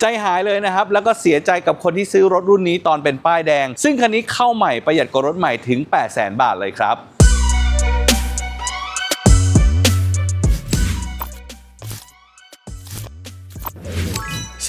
ใจหายเลยนะครับ แล้วก็เสียใจกับคนที่ซื้อรถรุ่นนี้ตอนเป็นป้ายแดง ซึ่งคันนี้เข้าใหม่ประหยัดกว่ารถใหม่ถึง 8 0 0 0 0 0 บาทเลยครับ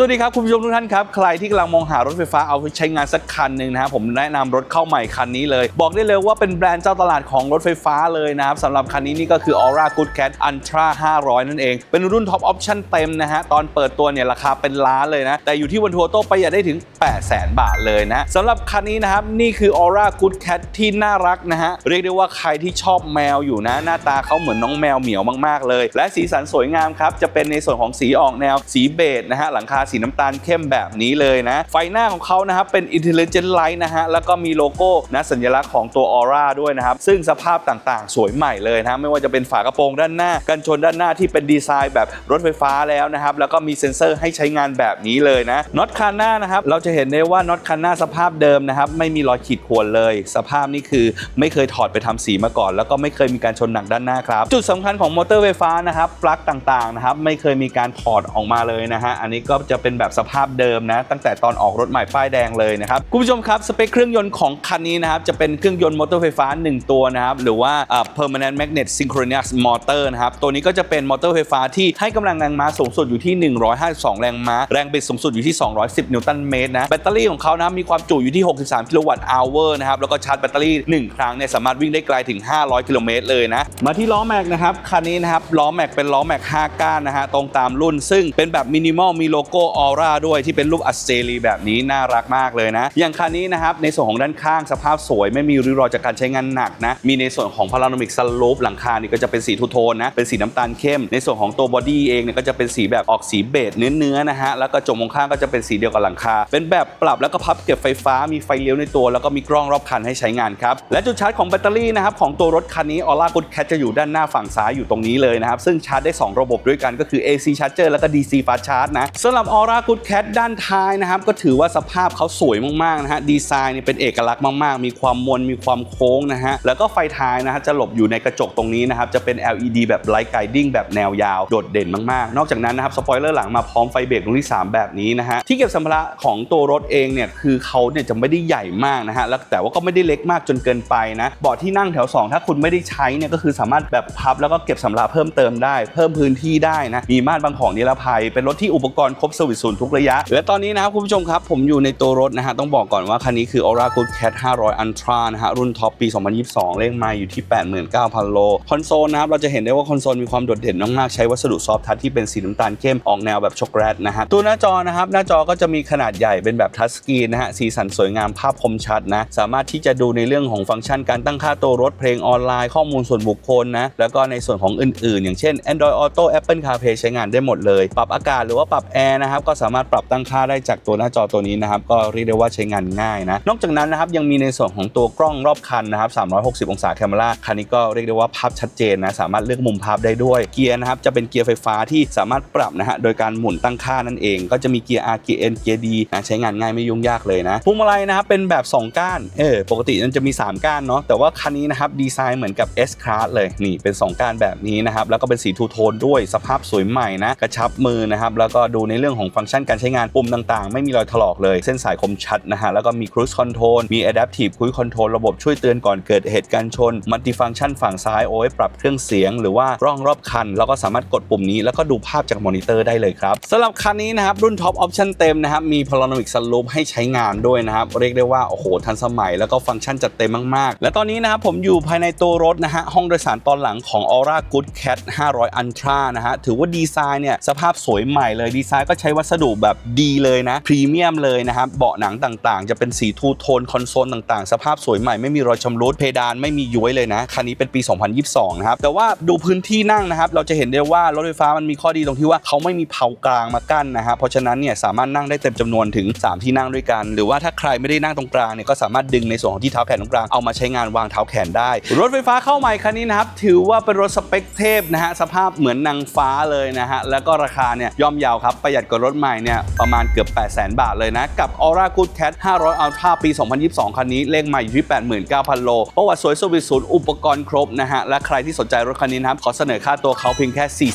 สวัสดีครับคุณผู้ชมทุกท่านครับ ใครที่กำลังมองหารถไฟฟ้าเอาไปใช้งานสักคันหนึ่งนะครับผมแนะนำรถเข้าใหม่คันนี้เลย บอกได้เลยว่าเป็นแบรนด์เจ้าตลาดของรถไฟฟ้าเลยนะครับสำหรับคันนี้นี่ก็คือ Aura Good Cat Ultra 500 นั่นเอง เป็นรุ่นท็อปออปชั่นเต็มนะฮะตอนเปิดตัวเนี่ยราคาเป็นล้านเลยนะ แต่อยู่ที่วันทัวร์โต้ประหยัดได้ถึง 8 0 0 0 0 0บาทเลยนะสำหรับคันนี้นะครับนี่คือ Aura Good Cat ที่น่ารักนะฮะเรียกได้ว่าใครที่ชอบแมวอยู่นะ หน้าตาเขาเหมือนน้องแมวเหมียวมากๆเลย และสีสันสวยงามครับจะเป็นในส่วนของสีออกแนวสีเบจนะฮะหลังคาสีน้ำตาลเข้มแบบนี้เลยนะ ไฟหน้าของเขานะครับเป็น Intelligent Light นะฮะ แล้วก็มีโลโก้นะสัญลักษณ์ของตัว Aura ด้วยนะครับ ซึ่งสภาพต่างๆ สวยใหม่เลยนะไม่ว่าจะเป็นฝากระโปรงด้านหน้า กันชนด้านหน้าที่เป็นดีไซน์แบบรถไฟฟ้าแล้วนะครับ แล้วก็มีเซ็นเซอร์ให้ใช้งานแบบนี้เลยนะน็อตคันหน้านะครับเราจะเห็นได้ว่าน็อตคันหน้าสภาพเดิมนะครับไม่มีรอยขีดข่วนเลย สภาพนี่คือไม่เคยถอดไปทำสีมาก่อน แล้วก็ไม่เคยมีการชนหนักด้านหน้าครับ จุดสำคัญของมอเตอร์ไฟฟ้านะครับปลั๊กต่างๆนะครับไม่เคยมีการถอดออกมาเลยนะฮะอันนี้ก็จะเป็นแบบสภาพเดิมนะ ตั้งแต่ตอนออกรถใหม่ป้ายแดงเลยนะครับคุณผู้ชมครับสเปคเครื่องยนต์ของคันนี้นะครับจะเป็นเครื่องยนต์มอเตอร์ไฟฟ้า 1 ตัวนะครับหรือว่า permanent magnet synchronous motor นะครับตัวนี้ก็จะเป็นมอเตอร์ไฟฟ้าที่ให้กำลังแรงม้าสูงสุดอยู่ที่ 152 แรงม้า แรงบิดสูงสุดอยู่ที่ 210 นิวตันเมตรนะแบตเตอรี่ของเขานะมีความจุอยู่ที่ 63 กิโลวัตต์อเวอร์นะครับแล้วก็ชาร์จแบตเตอรี่ 1 ครั้งเนี่ยสามารถวิ่งได้ไกลถึง 500 กิโลเมตรเลยนะมาที่ล้อแม็กนะครับคันนี้นะครับล้อแม็กเป็นล้อแม็ก5ก้านนะฮะตรงตามรุ่น ซึ่งเป็นแบบมินิมอลมีโลโก้ออร่าด้วยที่เป็นรูปอัสเซรีแบบนี้น่ารักมากเลยนะ อย่างคันนี้นะครับ ในส่วนของด้านข้างสภาพสวย ไม่มีริ้วรอยจากการใช้งานหนักนะ มีในส่วนของพาราโนมิกสลูปหลังคานี่ก็จะเป็นสีทูโทนนะ เป็นสีน้ำตาลเข้ม ในส่วนของตัวบอดี้เองเนี่ยก็จะเป็นสีแบบออกสีเบจเนื้อๆนะฮะ แล้วก็จมองข้างก็จะเป็นสีเดียวกับหลังคา เป็นแบบปรับแล้วก็พับเก็บไฟฟ้า มีไฟเลี้ยวในตัว แล้วก็มีกล้องรอบคันให้ใช้งานครับ และจุดชาร์จของแบตเตอรี่นะครับของตัวรถคันนี้ออร่ากุดแคทจะอยู่ด้านหน้าฝั่งซ้ายอยู่ตรงนี้เลยนะครับซึ่งชาร์จได้ 2 ระบบด้วยกันก็คือ AC Charger แล้วก็ DC Fast Charge นะสำหรับ Aura Good Cat ด้านท้ายนะครับ ก็ถือว่าสภาพเขาสวยมากๆนะฮะดีไซน์เนี่ยเป็นเอกลักษณ์มากๆ มีความมนมีความโค้งนะฮะแล้วก็ไฟท้ายนะฮะจะหลบอยู่ในกระจกตรงนี้นะครับจะเป็น LED แบบ Light Guiding แบบแนวยาวโดดเด่นมากๆ นอกจากนั้นนะครับสปอยเลอร์หลังมาพร้อมไฟเบรกตรงที่ 3 แบบนี้นะฮะที่เก็บสัมภาระของตัวรถเองเนี่ยคือเขาเนี่ยจะไม่ได้ใหญ่มากนะฮะแล้วแต่ว่าก็ไม่ได้เล็กมากจนเกินไปนะเบาะที่นั่งแถว 2 ถ้าคุณไม่ได้ใช้เนี่ยก็คือสามารถแบบพับแล้วก็เก็บสัมภาระเพิ่มเติมได้ เพิ่มพื้นที่ได้นะมีม่านบังของนิรภัย เป็นรถที่อุปกรณ์ครบซอร์วิสศูนย์ทุกระยะ และตอนนี้นะครับคุณผู้ชมครับ ผมอยู่ในตัวรถนะฮะ ต้องบอกก่อนว่าคันนี้คือ Aura Good Cat 500 Ultra นะฮะ รุ่นท็อปปี 2022 เลขไมาอยู่ที่ 89,000 โล คอนโซลนะครับ เราจะเห็นได้ว่าคอนโซลมีความโดดเด่นมากๆ ใช้วัสดุซอฟท์ทัชที่เป็นสีน้ำตาลเข้มออกแนวแบบช็อกโกแลตนะฮะ ตัวหน้าจอนะครับ หน้าจอก็จะมีขนาดใหญ่เป็นแบบทัชสกรีนนะฮะ สีสันสวยงามภาพคมชัดนะ สามารถที่จะดูในเรื่องของฟังก์ชันการตั้งค่าตัวรถเพลงออนไลน์ข้อมูลส่วนบุคคลนะ แล้วก็ในส่วนของอื่น ๆ อย่างเช่น Android Auto Apple CarPlay ใช้งานได้หมดเลย ปรับอากาศหรือว่าปรับแอร์นะครับก็สามารถปรับตั้งค่าได้จากตัวหน้าจอตัวนี้นะครับก็เรียกได้ว่าใช้งานง่ายนะนอกจากนั้นนะครับยังมีในส่วนของตัวกล้องรอบคันนะครับ360 องศาแคมราคันนี้ก็เรียกได้ว่าภาพชัดเจนนะสามารถเลือกมุมภาพได้ด้วยเกียร์นะครับจะเป็นเกียร์ไฟฟ้าที่สามารถปรับนะฮะโดยการหมุนตั้งค่านั่นเอง ก็จะมีเกียร์ R เกียร์ N เกียร์ D นะใช้งานง่ายไม่ยุ่งยากเลยนะพวงมาลัยนะครับเป็นแบบ 2 ก้านเออปกติมันจะมี 3 ก้านเนาะแต่ว่าคันนี้นะครับดีไซน์เหมือนกับ S Class เลยนี่เป็น 2 ก้านแบบนี้นะครับแล้วก็เป็นสีทูโทนด้วยสภาพสวยใหม่นะกระชับมือนะครับแล้วก็ดูในเรื่องของฟังก์ชันการใช้งานปุ่มต่างๆ ไม่มีรอยถลอกเลย เส้นสายคมชัดนะฮะ แล้วก็มี Cruise Control มี Adaptive Cruise Control ระบบช่วยเตือนก่อนเกิดเหตุการณ์ชน Multifunction ฝั่งซ้ายโอ้ยปรับเครื่องเสียง หรือว่ากล้องรอบคัน แล้วก็สามารถกดปุ่มนี้แล้วก็ดูภาพจากมอนิเตอร์ได้เลยครับสำหรับคันนี้นะครับรุ่น Top Option เต็มนะครับมี Panoramic Sunroof ให้ใช้งานด้วยนะครับเรียกได้ว่าโอ้โหทันสมัยแล้วก็ฟังก์ชันจัดเต็มมากๆ และตอนนี้นะครับผมอยู่ภายในตัวรถนะฮะห้องโดยสารตอนหลังของ Aura Good Cat 500 Ultra นะฮะถือว่าดีไซน์เนี่ยสภาพสวยใหม่เลยดีไซน์ก็ใช้วัสดุแบบดีเลยนะพรีเมียมเลยนะครับเบาะหนังต่างๆ จะเป็นสีทูโทนคอนโซลต่างๆ สภาพสวยใหม่ไม่มีรอยชำรุดเพดานไม่มีย้วยเลยนะคันนี้เป็นปี 2022 นะครับ แต่ว่าดูพื้นที่นั่งนะครับ เราจะเห็นได้ว่ารถไฟฟ้ามันมีข้อดีตรงที่ว่าเขาไม่มีเพากลางมากั้นนะฮะเพราะฉะนั้นเนี่ยสามารถนั่งได้เต็มจำนวนถึง 3 ที่นั่งด้วยกัน หรือว่าถ้าใครไม่ได้นั่งตรงกลางเนี่ยก็สามารถดึงในส่วนของที่เท้าแขนตรงกลางเอามาใช้งานวางเท้าแขนได้ รถไฟฟ้าเข้าใหม่คันนี้นะครับถือว่าเป็นรถสเปคเทพนะฮะสภาพเหมือนนางฟ้าเลยนะฮะแล้วก็ราคาเนี่ยย่อมยาวครับประหยัดกว่ารถใหม่เนี่ยประมาณเกือบ 8 0 0 0 0 0บาทเลยนะ กับ Aura Good Cat 500 Ultra ปี 2022 คันนี้เลขใหม่อยู่ที่ 89,000 โล ประวัติสวยสวิตศูนย์อุปกรณ์ครบนะฮะ และใครที่สนใจรถคันนี้นะครับ ขอเสนอค่าตัวเขาเพียงแค่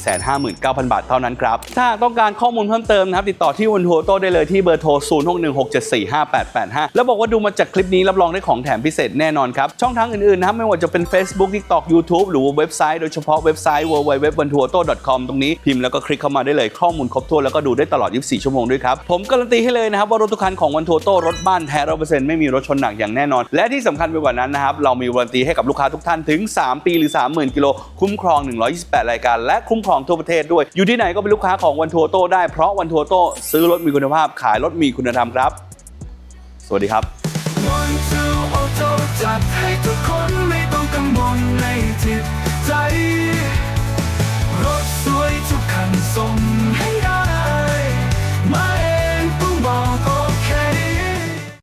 459,000 บาทเท่านั้นครับ ถ้าต้องการข้อมูลเพิ่มเติมนะครับ ติดต่อที่วันทัวโต้ได้เลยที่เบอร์โทร 0616745885 แล้วบอกว่าดูมาจากคลิปนี้รับรองได้ของแถมพิเศษแน่นอนครับช่องทางอื่นๆนะครับไม่ว่าจะเป็น Facebook TikTok YouTube หรือเว็บไซต์โดยเฉพาะเว็บไซต์ www.vantuoto.com ตรงนี้พิมพ์แล้วก็คลิกเข้ามาได้เลยข้อมูลครบถ้วนแล้วก็ดูได้ตลอด 24 ชั่วโมงด้วยครับ ผมการันตีให้เลยนะครับ ว่ารถทุกคันของวันทัวโต้รถบ้านแท้ร้อเปอร์เซ็นต์ไม่มีรถชนหนักอย่างแน่นอน และที่สำคัญไปกว่านั้นนะครับเรามีวารันตีให้กับลูกค้าทุกท่านถึง 3 ปีหรือ 30,000 กิโลคุ้มครอง 128 รายการ และคุ้มครองทั่วประเทศด้วย อยู่ที่ไหนก็เป็นลูกค้าของวันทัวโต้ได้เพราะวันทัวโต้ซื้อรถมีคุณภาพขายรถมีคุณธรรมครับ สวัสดีครับ one two auto